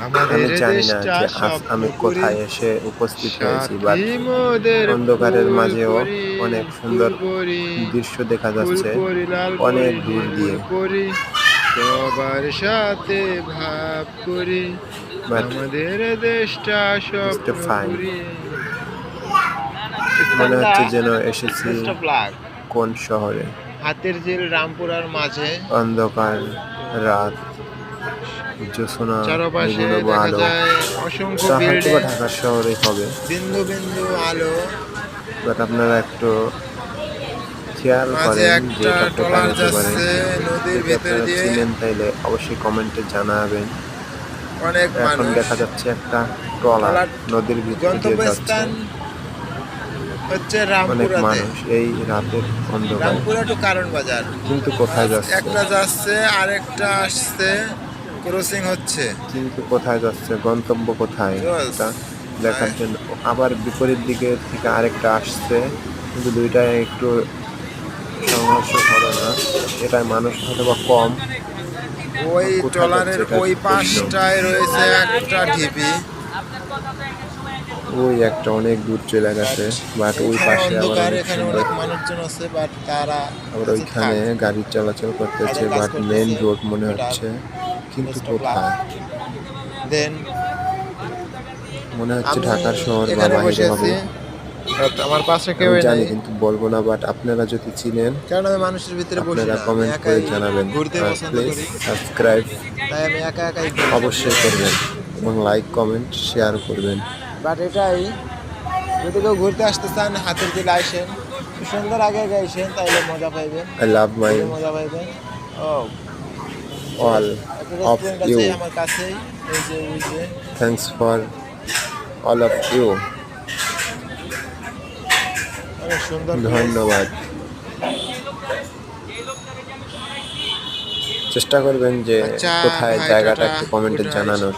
আমি জানি না যে আজ আমি কোথায় এসে উপস্থিত হয়েছি মোদের অন্ধকারের মাঝেও অনেক সুন্দর দৃশ্য দেখা যাচ্ছে অনেক দূর দিয়ে। সবার সাথে ভাব করি আমাদের দেশটা. পুরী। মনে হচ্ছে যেন এসেছি কোন শহরে? হাতের ঝিল রামপুরার মাঝে। অন্ধকার রাত। জ্যোৎস্না চারপাশে দেখা যায় অসংখ্য বিল্ডিং বা ঢাকার শহরেই হবে। বিন্দু বিন্দু আলো। বাট আপনারা একটু খেয়াল করেন যে কতটা ট্রলার হতে পারে। যাচ্ছে নদীর ভেতর দিয়ে। চিনেন তাইলে অবশ্যই কমেন্টে জানাবেন। অনেক এখন দেখা যাচ্ছে একটা ট্রলার নদীর ভিতর দিয়ে যাচ্ছে। হচ্ছে অনেক মানুষ এই রাতের অন্ধকার। রামপুরা টু কারণ বাজার। কিন্তু কোথায় যাচ্ছে? একটা যাচ্ছে আরেকটা আসছে। ক্রসিং হচ্ছে। কিন্তু কোথায় যাচ্ছে? গন্তব্য কোথায়? দেখার জন্য। আবার বিপরীত দিকে থেকে আরেকটা আসছে কিন্তু দুইটাই একটু সংঘর্ষ করে না। এটাই মানুষ হয়তো বা কম। ওই ট্রলারের ওই পাশটায় রয়েছে একটা ঢিপি ওই একটা অনেক দূর চলে গেছে বাট ওই পাশে আবার অন্ধকার অনেক এখানে সুন্দর অনেক মানুষজন আছে বাট তারা আবার ওইখানে গাড়ি চলাচল করতেছে বাট মেন রোড মনে হচ্ছে। কিন্তু কোথায় দেন মনে হচ্ছে ঢাকার শহর বা বাইরে হবে। আমার পাশে কেউ জানি কিন্তু বলব না বাট আপনারা যদি চিনেন কারণ আমি মানুষের ভিতরে বসি আপনারা কমেন্ট করে একাই জানাবেন। ঘুরতে পছন্দ করি। সাবস্ক্রাইব তাই আমি একা একাই অবশ্যই করবেন এবং লাইক কমেন্ট শেয়ার করবেন। বাট এটাই যদি কেউ ঘুরতে আসতে চান হাতের দিলে আইসেন সন্ধ্যার আগে আগে আইসেন তাহলে মজা পাইবেন। আই লাভ মাই মজা পাইবেন। ও। All of you thanks for all of you ধন্যবাদ। চেষ্টা করবেন যে আচ্ছা, কোথায় জায়গাটা একটু কমেন্টে জানানোর।